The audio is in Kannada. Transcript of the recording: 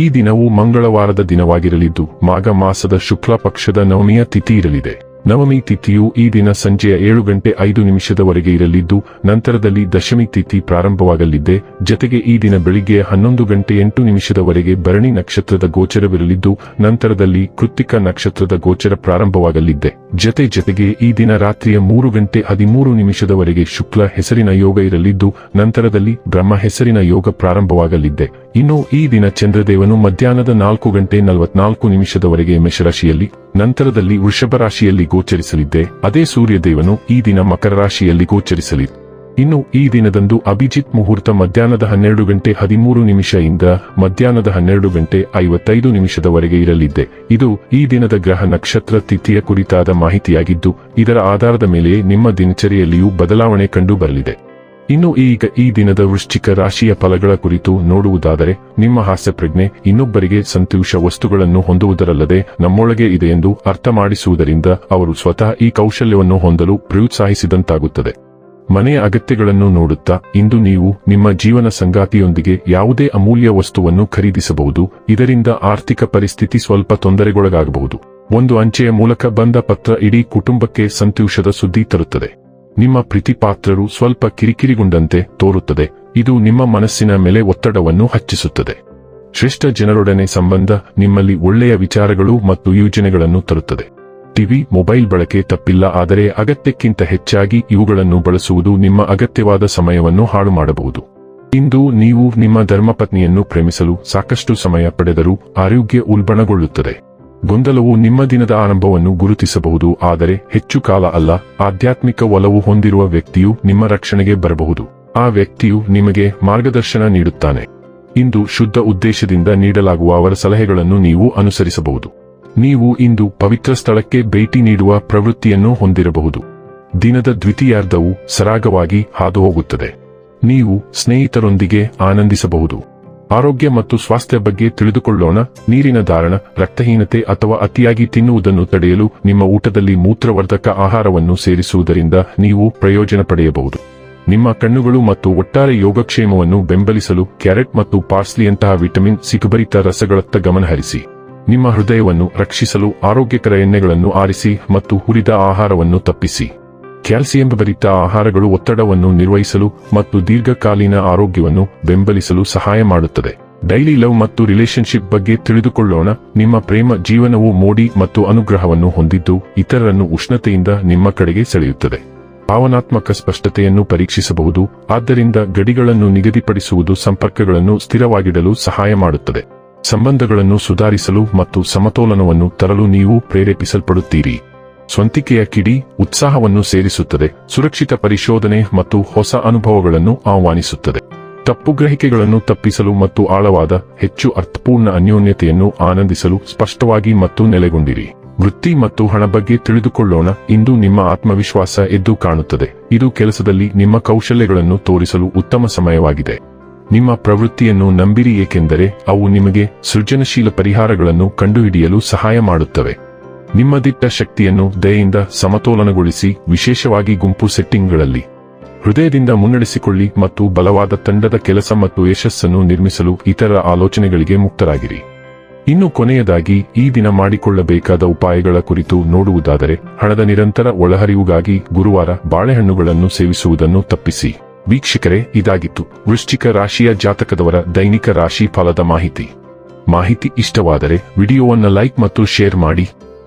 ಈ ದಿನವು ಮಂಗಳವಾರದ ದಿನವಾಗಿರಲಿದ್ದು ಮಾಘ ಮಾಸದ ಶುಕ್ಲ ಪಕ್ಷದ ನವಮಿಯ ತಿಥಿ ಇರಲಿದೆ. ನವಮಿ ತಿಥಿಯು ಈ ದಿನ ಸಂಜೆಯ ಏಳು ಗಂಟೆ ಐದು ನಿಮಿಷದವರೆಗೆ ಇರಲಿದ್ದು, ನಂತರದಲ್ಲಿ ದಶಮಿ ತಿಥಿ ಪ್ರಾರಂಭವಾಗಲಿದ್ದೆ ಜತೆಗೆ ಈ ದಿನ ಬೆಳಿಗ್ಗೆ ಹನ್ನೊಂದು ಗಂಟೆ ಎಂಟು ನಿಮಿಷದವರೆಗೆ ಭರಣಿ ನಕ್ಷತ್ರದ ಗೋಚರವಿರಲಿದ್ದು, ನಂತರದಲ್ಲಿ ಕೃತಿಕ ನಕ್ಷತ್ರದ ಗೋಚರ ಪ್ರಾರಂಭವಾಗಲಿದೆ. ಜತೆ ಜತೆಗೆ ಈ ದಿನ ರಾತ್ರಿಯ ಮೂರು ಗಂಟೆ ಹದಿಮೂರು ನಿಮಿಷದವರೆಗೆ ಶುಕ್ಲ ಹೆಸರಿನ ಯೋಗ ಇರಲಿದ್ದು, ನಂತರದಲ್ಲಿ ಬ್ರಹ್ಮ ಹೆಸರಿನ ಯೋಗ ಪ್ರಾರಂಭವಾಗಲಿದ್ದೆ ಇನ್ನು ಈ ದಿನ ಚಂದ್ರದೇವನು ಮಧ್ಯಾಹ್ನದ ನಾಲ್ಕು ಗಂಟೆ ನಲವತ್ನಾಲ್ಕು ನಿಮಿಷದವರೆಗೆ ಮೇಷರಾಶಿಯಲ್ಲಿ ನಂತರದಲ್ಲಿ ವೃಷಭ ರಾಶಿಯಲ್ಲಿ ಗೋಚರಿಸಲಿದ್ದೆ, ಅದೇ ಸೂರ್ಯದೇವನು ಈ ದಿನ ಮಕರ ರಾಶಿಯಲ್ಲಿ ಗೋಚರಿಸಲಿ. ಇನ್ನು ಈ ದಿನದಂದು ಅಭಿಜಿತ್ ಮುಹೂರ್ತ ಮಧ್ಯಾಹ್ನದ ಹನ್ನೆರಡು ಗಂಟೆ ಹದಿಮೂರು ನಿಮಿಷ ಇಂದ ಮಧ್ಯಾಹ್ನದ ಹನ್ನೆರಡು ಗಂಟೆ ಐವತ್ತೈದು ನಿಮಿಷದವರೆಗೆ ಇರಲಿದ್ದೆ. ಇದು ಈ ದಿನದ ಗ್ರಹ ನಕ್ಷತ್ರ ತಿಥಿಯ ಕುರಿತಾದ ಮಾಹಿತಿಯಾಗಿದ್ದು, ಇದರ ಆಧಾರದ ಮೇಲೆ ನಿಮ್ಮ ದಿನಚರಿಯಲ್ಲಿಯೂ ಬದಲಾವಣೆ ಕಂಡು ಬರಲಿದೆ. ಇನ್ನು ಈಗ ಈ ದಿನದ ವೃಶ್ಚಿಕ ರಾಶಿಯ ಫಲಗಳ ಕುರಿತು ನೋಡುವುದಾದರೆ, ನಿಮ್ಮ ಹಾಸ್ಯ ಪ್ರಜ್ಞೆ ಇನ್ನೊಬ್ಬರಿಗೆ ಸಂತೋಷ ವಸ್ತುಗಳನ್ನು ಹೊಂದುವುದರಲ್ಲದೆ ನಮ್ಮೊಳಗೆ ಇದೆ ಎಂದು ಅರ್ಥ ಮಾಡಿಸುವುದರಿಂದ ಅವರು ಸ್ವತಃ ಈ ಕೌಶಲ್ಯವನ್ನು ಹೊಂದಲು ಪ್ರೋತ್ಸಾಹಿಸಿದಂತಾಗುತ್ತದೆ. ಮನೆಯ ಅಗತ್ಯಗಳನ್ನು ನೋಡುತ್ತಾ ಇಂದು ನೀವು ನಿಮ್ಮ ಜೀವನ ಸಂಗಾತಿಯೊಂದಿಗೆ ಯಾವುದೇ ಅಮೂಲ್ಯ ವಸ್ತುವನ್ನು ಖರೀದಿಸಬಹುದು, ಇದರಿಂದ ಆರ್ಥಿಕ ಪರಿಸ್ಥಿತಿ ಸ್ವಲ್ಪ ತೊಂದರೆಗೊಳಗಾಗಬಹುದು. ಒಂದು ಅಂಚೆಯ ಮೂಲಕ ಬಂದ ಪತ್ರ ಇಡೀ ಕುಟುಂಬಕ್ಕೆ ಸಂತೋಷದ ಸುದ್ದಿ ತರುತ್ತದೆ. ನಿಮ್ಮ ಪ್ರೀತಿಪಾತ್ರರು ಸ್ವಲ್ಪ ಕಿರಿಕಿರಿಗೊಂಡಂತೆ ತೋರುತ್ತದೆ. ಇದು ನಿಮ್ಮ ಮನಸ್ಸಿನ ಮೇಲೆ ಒತ್ತಡವನ್ನು ಹಚ್ಚಿಸುತ್ತದೆ. ಶ್ರೇಷ್ಠ ಜನರೊಡನೆ ಸಂಬಂಧ ನಿಮ್ಮಲ್ಲಿ ಒಳ್ಳೆಯ ವಿಚಾರಗಳು ಮತ್ತು ಯೋಜನೆಗಳನ್ನು ತರುತ್ತದೆ. ಟಿವಿ, ಮೊಬೈಲ್ ಬಳಕೆ ತಪ್ಪಿಲ್ಲ, ಆದರೆ ಅಗತ್ಯಕ್ಕಿಂತ ಹೆಚ್ಚಾಗಿ ಇವುಗಳನ್ನು ಬಳಸುವುದು ನಿಮ್ಮ ಅಗತ್ಯವಾದ ಸಮಯವನ್ನು ಹಾಳು ಮಾಡಬಹುದು. ಇಂದು ನೀವು ನಿಮ್ಮ ಧರ್ಮಪತ್ನಿಯನ್ನು ಪ್ರೇಮಿಸಲು ಸಾಕಷ್ಟು ಸಮಯ ಪಡೆದರೂ ಆರೋಗ್ಯ ಉಲ್ಬಣಗೊಳ್ಳುತ್ತದೆ. ಗೊಂದಲವು ನಿಮ್ಮ ದಿನದ ಆರಂಭವನ್ನು ಗುರುತಿಸಬಹುದು, ಆದರೆ ಹೆಚ್ಚು ಕಾಲ ಅಲ್ಲ. ಆಧ್ಯಾತ್ಮಿಕ ಒಲವು ಹೊಂದಿರುವ ವ್ಯಕ್ತಿಯು ನಿಮ್ಮ ರಕ್ಷಣೆಗೆ ಬರಬಹುದು. ಆ ವ್ಯಕ್ತಿಯು ನಿಮಗೆ ಮಾರ್ಗದರ್ಶನ ನೀಡುತ್ತಾನೆ. ಇಂದು ಶುದ್ಧ ಉದ್ದೇಶದಿಂದ ನೀಡಲಾಗುವ ಅವರ ಸಲಹೆಗಳನ್ನು ನೀವು ಅನುಸರಿಸಬಹುದು. ನೀವು ಇಂದು ಪವಿತ್ರ ಸ್ಥಳಕ್ಕೆ ಭೇಟಿ ನೀಡುವ ಪ್ರವೃತ್ತಿಯನ್ನು ಹೊಂದಿರಬಹುದು. ದಿನದ ದ್ವಿತೀಯಾರ್ಧವು ಸರಾಗವಾಗಿ ಹಾದುಹೋಗುತ್ತದೆ. ನೀವು ಸ್ನೇಹಿತರೊಂದಿಗೆ ಆನಂದಿಸಬಹುದು. ಆರೋಗ್ಯ ಮತ್ತು ಸ್ವಾಸ್ಥ್ಯ ಬಗ್ಗೆ ತಿಳಿದುಕೊಳ್ಳೋಣ. ನೀರಿನ ಧಾರಣ, ರಕ್ತಹೀನತೆ ಅಥವಾ ಅತಿಯಾಗಿ ತಿನ್ನುವುದನ್ನು ತಡೆಯಲು ನಿಮ್ಮ ಊಟದಲ್ಲಿ ಮೂತ್ರವರ್ಧಕ ಆಹಾರವನ್ನು ಸೇರಿಸುವುದರಿಂದ ನೀವು ಪ್ರಯೋಜನ ಪಡೆಯಬಹುದು. ನಿಮ್ಮ ಕಣ್ಣುಗಳು ಮತ್ತು ಒಟ್ಟಾರೆ ಯೋಗಕ್ಷೇಮವನ್ನು ಬೆಂಬಲಿಸಲು ಕ್ಯಾರೆಟ್ ಮತ್ತು ಪಾರ್ಸ್ಲಿಯಂತಹ ವಿಟಮಿನ್ ಸಿಗುಭರಿತ ರಸಗಳತ್ತ ಗಮನಹರಿಸಿ ನಿಮ್ಮ ಹೃದಯವನ್ನು ರಕ್ಷಿಸಲು ಆರೋಗ್ಯಕರ ಎಣ್ಣೆಗಳನ್ನು ಆರಿಸಿ ಮತ್ತು ಹುರಿದ ಆಹಾರವನ್ನು ತಪ್ಪಿಸಿ. ಕ್ಯಾಲ್ಸಿಯಂ ಭರಿತ ಆಹಾರಗಳು ಒತ್ತಡವನ್ನು ನಿರ್ವಹಿಸಲು ಮತ್ತು ದೀರ್ಘಕಾಲೀನ ಆರೋಗ್ಯವನ್ನು ಬೆಂಬಲಿಸಲು ಸಹಾಯ ಮಾಡುತ್ತದೆ. ಡೈಲಿ ಲವ್ ಮತ್ತು ರಿಲೇಶನ್ಶಿಪ್ ಬಗ್ಗೆ ತಿಳಿದುಕೊಳ್ಳೋಣ. ನಿಮ್ಮ ಪ್ರೇಮ ಜೀವನವು ಮೋಡಿ ಮತ್ತು ಅನುಗ್ರಹವನ್ನು ಹೊಂದಿದ್ದು, ಇತರರನ್ನು ಉಷ್ಣತೆಯಿಂದ ನಿಮ್ಮ ಕಡೆಗೆ ಸೆಳೆಯುತ್ತದೆ. ಭಾವನಾತ್ಮಕ ಸ್ಪಷ್ಟತೆಯನ್ನು ಪರೀಕ್ಷಿಸಬಹುದು. ಆದ್ದರಿಂದ ಗಡಿಗಳನ್ನು ನಿಗದಿಪಡಿಸುವುದು ಸಂಪರ್ಕಗಳನ್ನು ಸ್ಥಿರವಾಗಿಡಲು ಸಹಾಯ ಮಾಡುತ್ತದೆ. ಸಂಬಂಧಗಳನ್ನು ಸುಧಾರಿಸಲು ಮತ್ತು ಸಮತೋಲನವನ್ನು ತರಲು ನೀವು ಪ್ರೇರೇಪಿಸಲ್ಪಡುತ್ತೀರಿ. ಸ್ವಂತಿಕೆಯ ಕಿಡಿ ಉತ್ಸಾಹವನ್ನು ಸೇರಿಸುತ್ತದೆ, ಸುರಕ್ಷಿತ ಪರಿಶೋಧನೆ ಮತ್ತು ಹೊಸ ಅನುಭವಗಳನ್ನು ಆಹ್ವಾನಿಸುತ್ತದೆ. ತಪ್ಪು ಗ್ರಹಿಕೆಗಳನ್ನು ತಪ್ಪಿಸಲು ಮತ್ತು ಆಳವಾದ, ಹೆಚ್ಚು ಅರ್ಥಪೂರ್ಣ ಅನ್ಯೋನ್ಯತೆಯನ್ನು ಆನಂದಿಸಲು ಸ್ಪಷ್ಟವಾಗಿ ಮತ್ತು ನೆಲೆಗೊಂಡಿರಿ. ವೃತ್ತಿ ಮತ್ತು ಹಣ ಬಗ್ಗೆ ತಿಳಿದುಕೊಳ್ಳೋಣ, ಇಂದು ನಿಮ್ಮ ಆತ್ಮವಿಶ್ವಾಸ ಎದ್ದು ಕಾಣುತ್ತದೆ. ಇದು ಕೆಲಸದಲ್ಲಿ ನಿಮ್ಮ ಕೌಶಲ್ಯಗಳನ್ನು ತೋರಿಸಲು ಉತ್ತಮ ಸಮಯವಾಗಿದೆ. ನಿಮ್ಮ ಪ್ರವೃತ್ತಿಯನ್ನು ನಂಬಿರಿ, ಏಕೆಂದರೆ ಅವು ನಿಮಗೆ ಸೃಜನಶೀಲ ಪರಿಹಾರಗಳನ್ನು ಕಂಡುಹಿಡಿಯಲು ಸಹಾಯ ಮಾಡುತ್ತವೆ. ನಿಮ್ಮ ದಿಟ್ಟ ಶಕ್ತಿಯನ್ನು ದಯೆಯಿಂದ ಸಮತೋಲನಗೊಳಿಸಿ, ವಿಶೇಷವಾಗಿ ಗುಂಪು ಸೆಟ್ಟಿಂಗ್ಗಳಲ್ಲಿ. ಹೃದಯದಿಂದ ಮುನ್ನಡೆಸಿಕೊಳ್ಳಿ ಮತ್ತು ಬಲವಾದ ತಂಡದ ಕೆಲಸ ಮತ್ತು ಯಶಸ್ಸನ್ನು ನಿರ್ಮಿಸಲು ಇತರ ಆಲೋಚನೆಗಳಿಗೆ ಮುಕ್ತರಾಗಿರಿ. ಇನ್ನು ಕೊನೆಯದಾಗಿ, ಈ ದಿನ ಮಾಡಿಕೊಳ್ಳಬೇಕಾದ ಉಪಾಯಗಳ ಕುರಿತು ನೋಡುವುದಾದರೆ, ಹಣದ ನಿರಂತರ ಒಳಹರಿವುಗಾಗಿ ಗುರುವಾರ ಬಾಳೆಹಣ್ಣುಗಳನ್ನು ಸೇವಿಸುವುದನ್ನು ತಪ್ಪಿಸಿ. ವೀಕ್ಷಕರೇ, ಇದಾಗಿತ್ತು. ವೃಶ್ಚಿಕ ರಾಶಿಯ ಜಾತಕದವರ ದೈನಿಕ ರಾಶಿ ಫಲದ ಮಾಹಿತಿ. ಮಾಹಿತಿ ಇಷ್ಟವಾದರೆ, ವಿಡಿಯೋವನ್ನು ಲೈಕ್ ಮತ್ತು ಶೇರ್ ಮಾಡಿ.